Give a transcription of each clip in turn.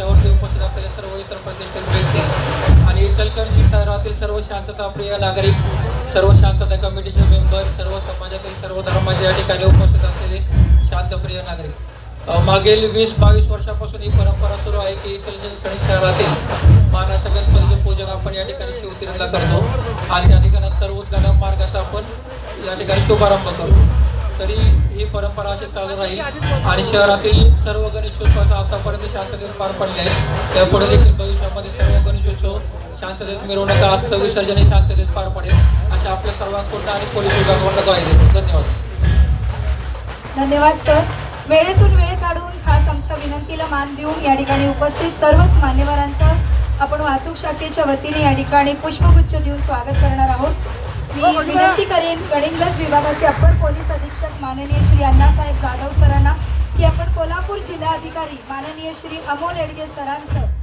मंचावरती उपस्थित असलेले सर्व इतर प्रतिष्ठित व्यक्ती आणि इचलकरंजी शहरातील सर्व शांतताप्रिय नागरिक सर्व शांतता कमिटीचे मेंबर सर्व समाजातील सर्व धर्माचे या ठिकाणी उपस्थित असलेले शांतप्रिय नागरिक. मागील वीस बावीस वर्षापासून ही परंपरा सुरू आहे की इचलकरंजी शहरातील मानाच्या गणपतीचे पूजन आपण या ठिकाणी शिवतीर्थला करतो. आणि त्या ठिकाणी नंतर उद्घाटन मार्गाचा आपण या ठिकाणी शुभारंभ करू तरी ही परंपरा अशी चालू राहील. आणि शहरातील सर्व गणेशोत्सवाचा आतापर्यंत शांततेत पार पडले आहे त्यापुढे देखील भविष्यामध्ये सर्व गणेशोत्सव शांततेत मिरवणुका आजचं विसर्जन हे शांततेत पार पडेल. अशा आपल्या सर्वांकडून आणि पोलीस विभागाकडून ग्वाही देतो धन्यवाद. धन्यवाद सर. वेळेतून वेळ काढून खास आमच्या विनंतीला मान देऊन या ठिकाणी उपस्थित सर्वच मान्यवरांचं आपण वाहतूक शाखेच्या वतीने या ठिकाणी पुष्पगुच्छ देऊन स्वागत करणार आहोत. मी विनंती करेन गडिंगज विभागाचे अप्पर पोलीस अधीक्षक माननीय श्री अण्णासाहेब जाधव सरांना की आपण कोल्हापूर जिल्हाधिकारी माननीय श्री अमोल एडगे सरांचं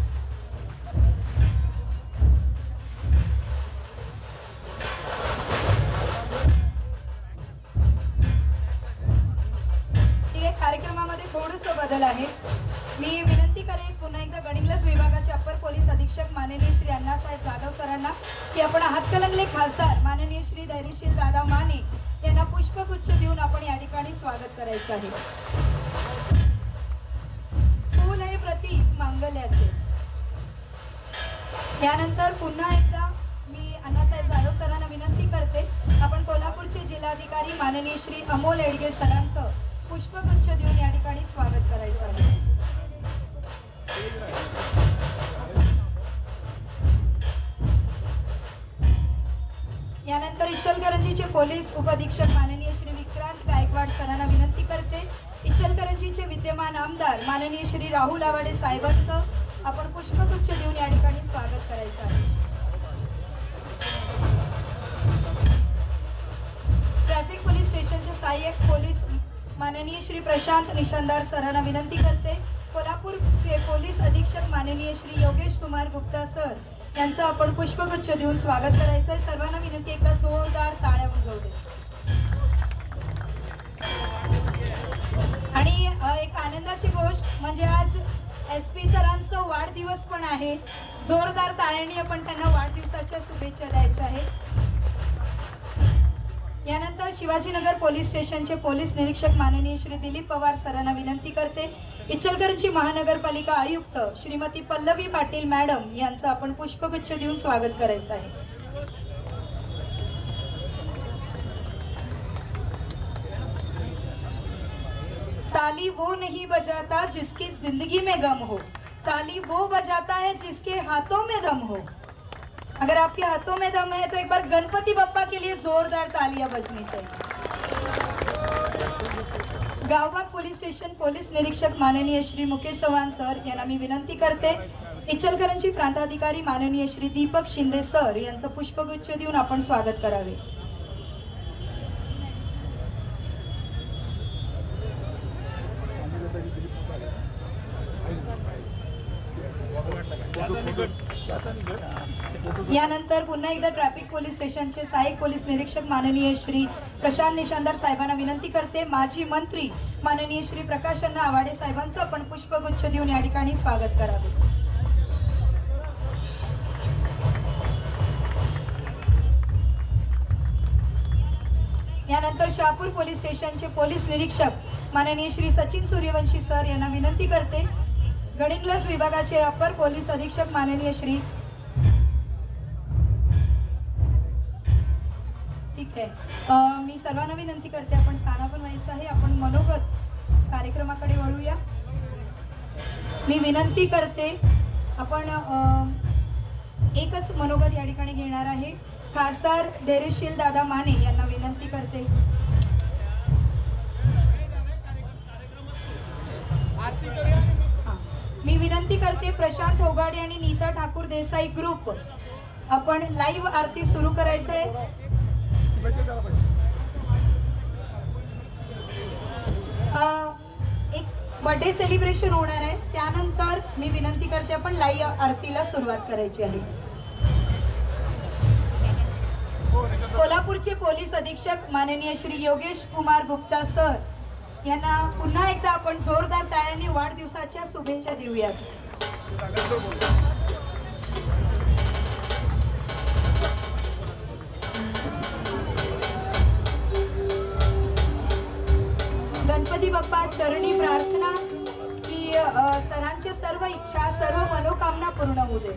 पुष्पगुच्छ देऊन या ठिकाणी स्वागत करायचं आहे. यानंतर इचलकरंजीचे पोलीस उपअधीक्षक माननीय श्री विक्रांत गायकवाड सरांना विनंती करते. इचलकरंजीचे विद्यमान आमदार माननीय श्री राहुल आवाडे साहेबांचं आपण पुष्पगुच्छ देऊन या ठिकाणी स्वागत करायचं आहे. ट्रॅफिक पोलीस स्टेशनचे सहाय्यक पोलीस माननीय श्री प्रशांत निशानदार सरांना विनंती करते कोल्हापूरचे पोलीस अधीक्षक माननीय श्री योगेश कुमार गुप्ता सर यांचं आपण पुष्पगुच्छ देऊन स्वागत करायचं आहे सर्वांना विनंती एकदा जोरदार ताळ्या उजवते दे आणि एक आनंदाची गोष्ट म्हणजे आज एस पी सरांचं वाढदिवस पण आहे. जोरदार ताळ्यांनी आपण त्यांना वाढदिवसाच्या शुभेच्छा द्यायच्या आहेत. यानंतर शिवाजीनगर पोलीस स्टेशनचे पोलीस निरीक्षक माननीय श्री दिलीप पवार सरांना विनंती करते. इचलकरंजी महानगरपालिका आयुक्त श्रीमती पल्लवी पाटील मॅडम यांचं आपण पुष्पगुच्छ देऊन स्वागत करायचं आहे. ताली वो नहीं बजाता जिसकी जिंदगी में गम हो. ताली वो बजाता है जिसके हाथों में दम हो. अगर आपके हाथों में दम है तो एक बार गणपति बप्पा के लिए जोरदार तालियां बजनी चाहिए। गावबाग पोलीस स्टेशन पोलीस निरीक्षक माननीय श्री मुकेश चव्हाण सर यांना मी विनंती करते इचलकरंजी प्रांताधिकारी माननीय श्री दीपक शिंदे सर यांचं पुष्पगुच्छ देऊन आपण स्वागत करावे. यानंतर पुन्हा एकदा ट्रॅफिक पोलीस स्टेशनचे सहाय्यक पोलीस निरीक्षक माननीय श्री प्रशांत निशांदार साहेबांना विनंती करते. माजी मंत्री माननीय श्री प्रकाशांना आवाडे साहेबांचं आपण पुष्पगुच्छ देऊन या ठिकाणी स्वागत करावे. यानंतर शहापूर पोलीस स्टेशनचे पोलीस निरीक्षक माननीय श्री सचिन सूर्यवंशी सर यांना विनंती करते. गडिंग्लज विभागाचे अपर पोलीस अधीक्षक माननीय श्री ठीक आहे मी सर्वांना विनंती करते आपण स्थानापन्न व्हायचं आहे. आपण मनोगत कार्यक्रमाकडे वळूया. मी विनंती करते आपण एकच मनोगत या ठिकाणी घेणार आहे. खासदार धैर्यशील दादा माने यांना विनंती करते. हां. मी विनंती करते प्रशांत होगाडे आणि नीता ठाकूर देसाई ग्रुप आपण लाईव्ह आरती सुरू करायचं आहे एक बर्थडे सेलिब्रेशन होणार आहे. त्यानंतर मी विनंती करते आपण लाई आरतीला सुरुवात करायची आहे. कोल्हापूरचे पोलीस अधीक्षक माननीय श्री योगेश कुमार गुप्ता सर यांना पुन्हा एकदा आपण जोरदार ताळ्यांनी वाढदिवसाच्या शुभेच्छा देऊयात. चरणी प्रार्थना की सरांची सर्व इच्छा सर्व मनोकामना पूर्ण होऊ दे.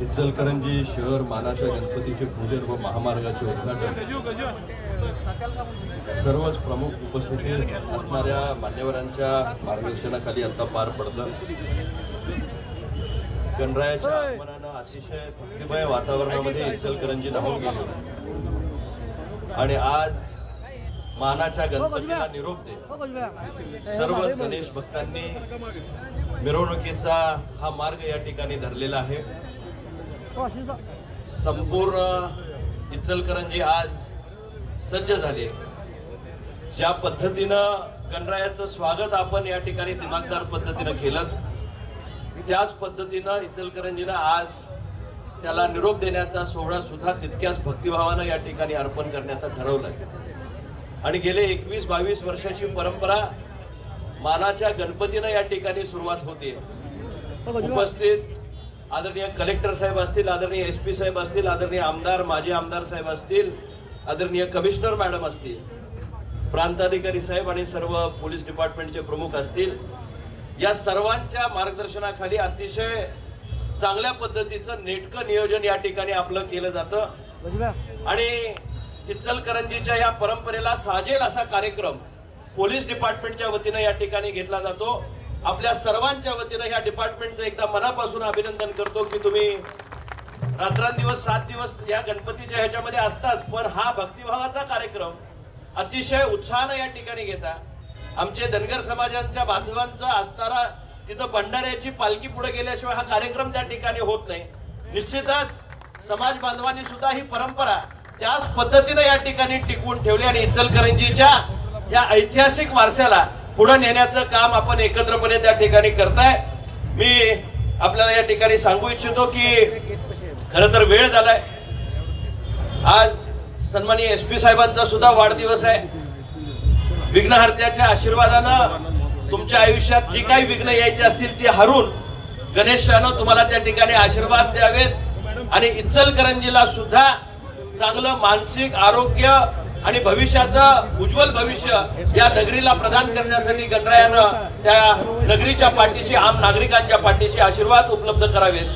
इचलकरंजी शहर मानाच्या गणपतीचे पूजन व महामार्गाचे उद्घाटन. सर्वच प्रमुख उपस्थिती असणाऱ्या मान्यवरांच्या मार्गदर्शनाखाली आता पार पडलं. गणरायाच्या आगमनानं अतिशय भक्तिमय वातावरणामध्ये इचलकरंजी न्हावून गेली. आणि आज मानाच्या गणपतीला निरोप देत सर्वच गणेश भक्तांनी मिरवणुकीचा हा मार्ग या ठिकाणी धरलेला आहे. संपूर्ण इचलकरंजी आज सज्ज झाली आहे. ज्या पद्धतीनं गणरायाचं स्वागत आपण या ठिकाणी दिमागदार पद्धतीनं केलं त्याच पद्धतीनं इचलकरंजीनं आज त्याला निरोप देण्याचा सोहळा सुद्धा तितक्याच भक्तिभावानं या ठिकाणी अर्पण करण्याचा ठरवलं आणि गेले एकवीस बावीस वर्षाची परंपरा मानाच्या गणपतीनं या ठिकाणी सुरुवात होते उपस्थित आदरणीय कलेक्टर साहेब असतील आदरणीय एस पी साहेब असतील आदरणीय आमदार माजी आमदार साहेब असतील आदरणीय कमिशनर मॅडम असतील प्रांताधिकारी साहेब आणि सर्व पोलीस डिपार्टमेंटचे प्रमुख असतील या सर्वांच्या मार्गदर्शनाखाली अतिशय चांगल्या पद्धतीचं नेटकं नियोजन या ठिकाणी आपलं केलं जातं. आणि इचलकरंजीच्या या परंपरेला साजेल असा कार्यक्रम पोलीस डिपार्टमेंटच्या वतीनं या ठिकाणी घेतला जातो. आपल्या सर्वांच्या वतीनं या डिपार्टमेंटचं एकदा मनापासून अभिनंदन करतो की तुम्ही रात्रंदिवस सात दिवस या गणपतीच्या ह्याच्यामध्ये असतात पण हा भक्तिभावाचा कार्यक्रम अतिशय उत्साहानं या ठिकाणी घेता. आमचे धनगर समाजांच्या बांधवांचा असणारा तिथं भंडाऱ्याची पालखी पुढे गेल्याशिवाय हा कार्यक्रम त्या ठिकाणी होत नाही. निश्चितच समाज बांधवांनी सुद्धा ही परंपरा त्याच पद्धतीनं या ठिकाणी टिकवून ठेवली आणि इचलकरंजीच्या या ऐतिहासिक वारशाला पुढे नेण्याचं काम आपण एकत्रपणे त्या ठिकाणी करताय. मी आपल्याला या ठिकाणी सांगू इच्छितो की खरं तर वेळ झालाय. आज सन्मानी एस पी साहेबांचा सुद्धा वाढदिवस आहे. विघ्नहर्त्याच्या आशीर्वादानं तुमच्या आयुष्यात जी काही विघ्न यायची असतील ती हरून गणेशानं तुम्हाला त्या ठिकाणी आशीर्वाद द्यावेत. आणि इचलकरंजीला सुद्धा चांगलं मानसिक आरोग्य आणि भविष्याचं उज्ज्वल भविष्य या नगरीला प्रदान करण्यासाठी गणरायानं त्या नगरीच्या पाठीशी आम नागरिकांच्या पाठीशी आशीर्वाद उपलब्ध करावेत.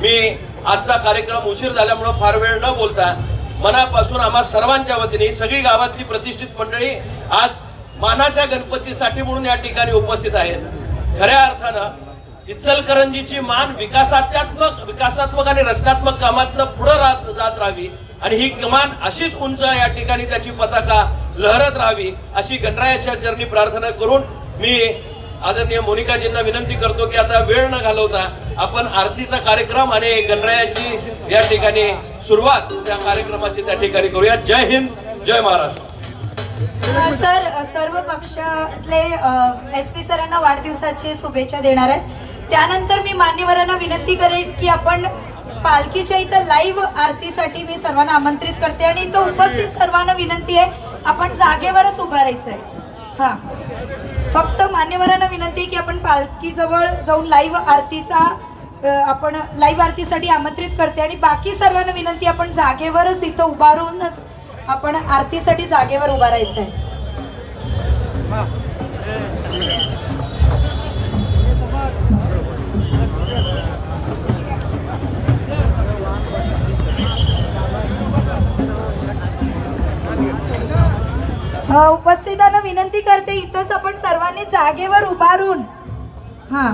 मी आजचा कार्यक्रम उशीर झाल्यामुळं फार वेळ न बोलता मनापासून आम्हा सर्वांच्या वतीने सगळी गावातली प्रतिष्ठित मंडळी आज मानाच्या गणपतीसाठी म्हणून या ठिकाणी उपस्थित आहेत. खऱ्या अर्थानं इचलकरंजीची मान विकासात्मक विकासात्मक आणि रचनात्मक कामातनं पुढं राहत जात राहावी आणि ही कमान अशीच उंच या ठिकाणी त्याची पताका लहरत राहावी अशी गणरायाच्या चरणी प्रार्थना करून मी आदरणीय मोनिकाजींना विनंती करतो की आता वेळ न घालवता आपण आरतीचा कार्यक्रम आणि गणरायाची या ठिकाणी सुरुवात त्या कार्यक्रमाची त्या ठिकाणी करूया. जय हिंद जय महाराष्ट्र. सर सर्व पक्षातले एस पी सरांना वाढदिवसाची शुभेच्छा देणार आहेत. त्यानंतर मी मान्यवरांना विनंती करेन की आपण पालखीच्या इथं लाईव्ह आरतीसाठी मी सर्वांना आमंत्रित करते आणि इथं उपस्थित सर्वांना विनंती आहे आपण जागेवरच उभारायचं आहे हां. फक्त मान्यवरांना विनंती आहे की आपण पालखीजवळ जाऊन लाईव्ह आरतीचा आपण लाईव्ह आरतीसाठी आमंत्रित करते आणि बाकी सर्वांना विनंती आपण जागेवरच इथं उभारूनच आपण आरतीसाठी जागेवर उभा राहायचं आहे. उपस्थितांना विनंती करते इथंच आपण सर्वांनी जागेवर उभारून हां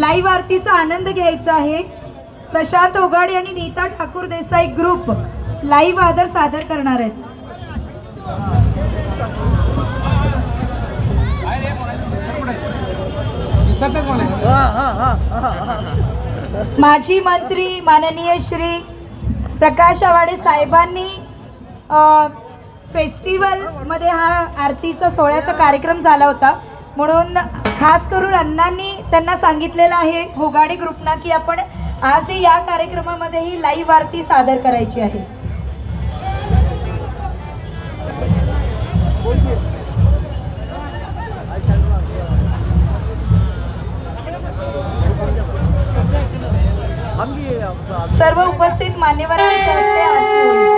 लाईव्ह आरतीचा आनंद घ्यायचा आहे. प्रशांत ओघाडे आणि नीता ठाकूर देसाई ग्रुप लाईव्ह आदर सादर करणार आहेत. माजी मंत्री माननीय श्री प्रकाश आवाडे साहेबांनी फेस्टिवलमध्ये हा आरतीचा सोहळ्याचा कार्यक्रम झाला होता. म्हणून खास करून अण्णांनी त्यांना सांगितलेलं आहे होगाडे ग्रुपना की आपण आजही या कार्यक्रमामध्ये ही लाईव्ह आरती सादर करायची आहे. सर्व उपस्थित मान्यवरांच्या हस्ते आरती होईल.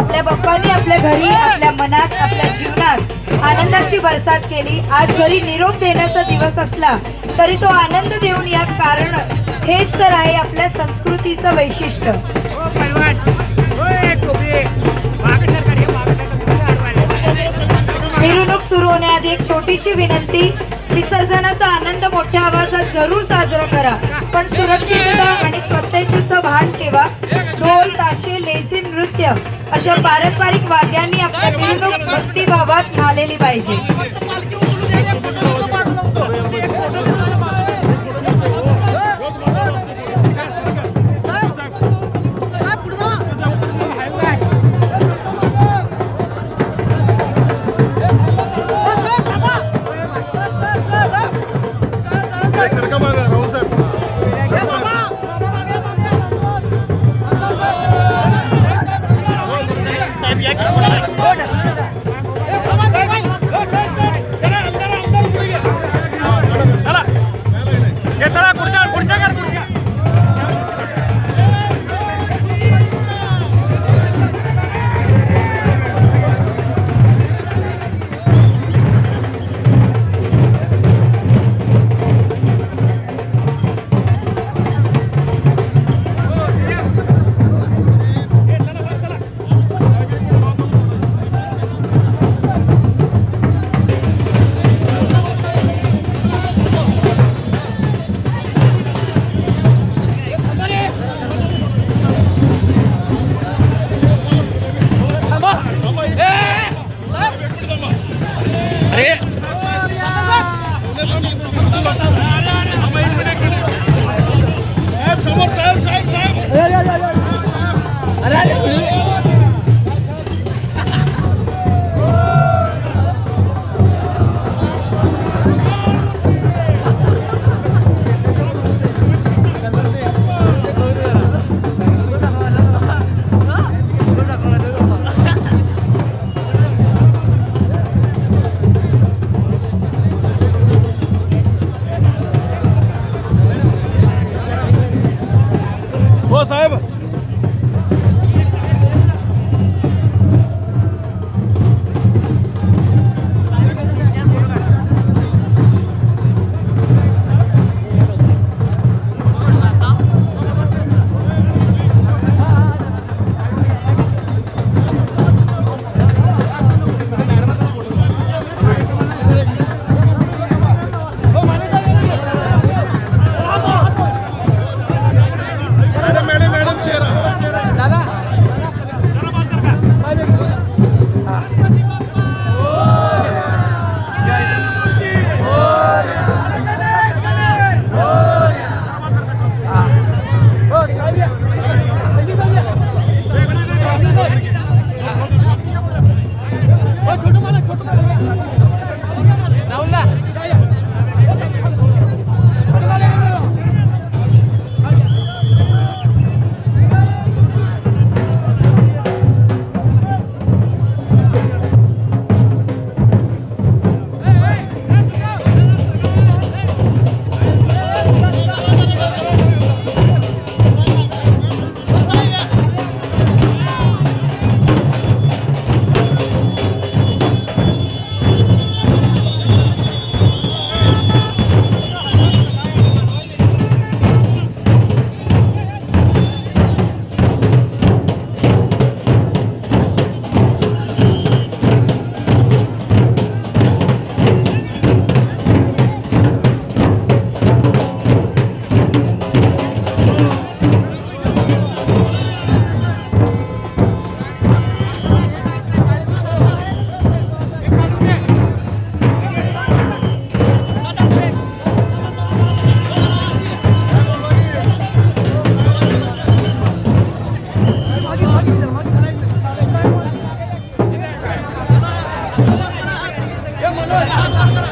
आपल्या बाप्पांनी आपल्या घरी आपल्या मनात आपल्या जीवनात आनंदाची बरसात केली. आज जरी निरोप देण्याचा दिवस असला तरी तो आनंद देऊन या कारण हेच तर आहे आपल्या संस्कृतीचं वैशिष्ट्य. मिरवणूक सुरू होण्याआधी एक छोटीशी विनंती विसर्जनाचा आनंद मोठ्या आवाजात जरूर साजरा करा. पण सुरक्षितता आणि स्वतःचे भान ठेवा. ढोल ताशे लेझी नृत्य अशा पारंपरिक वाद्यांनी आपल्या मिरवणूक भक्तिभावात न्हालेली पाहिजे. করে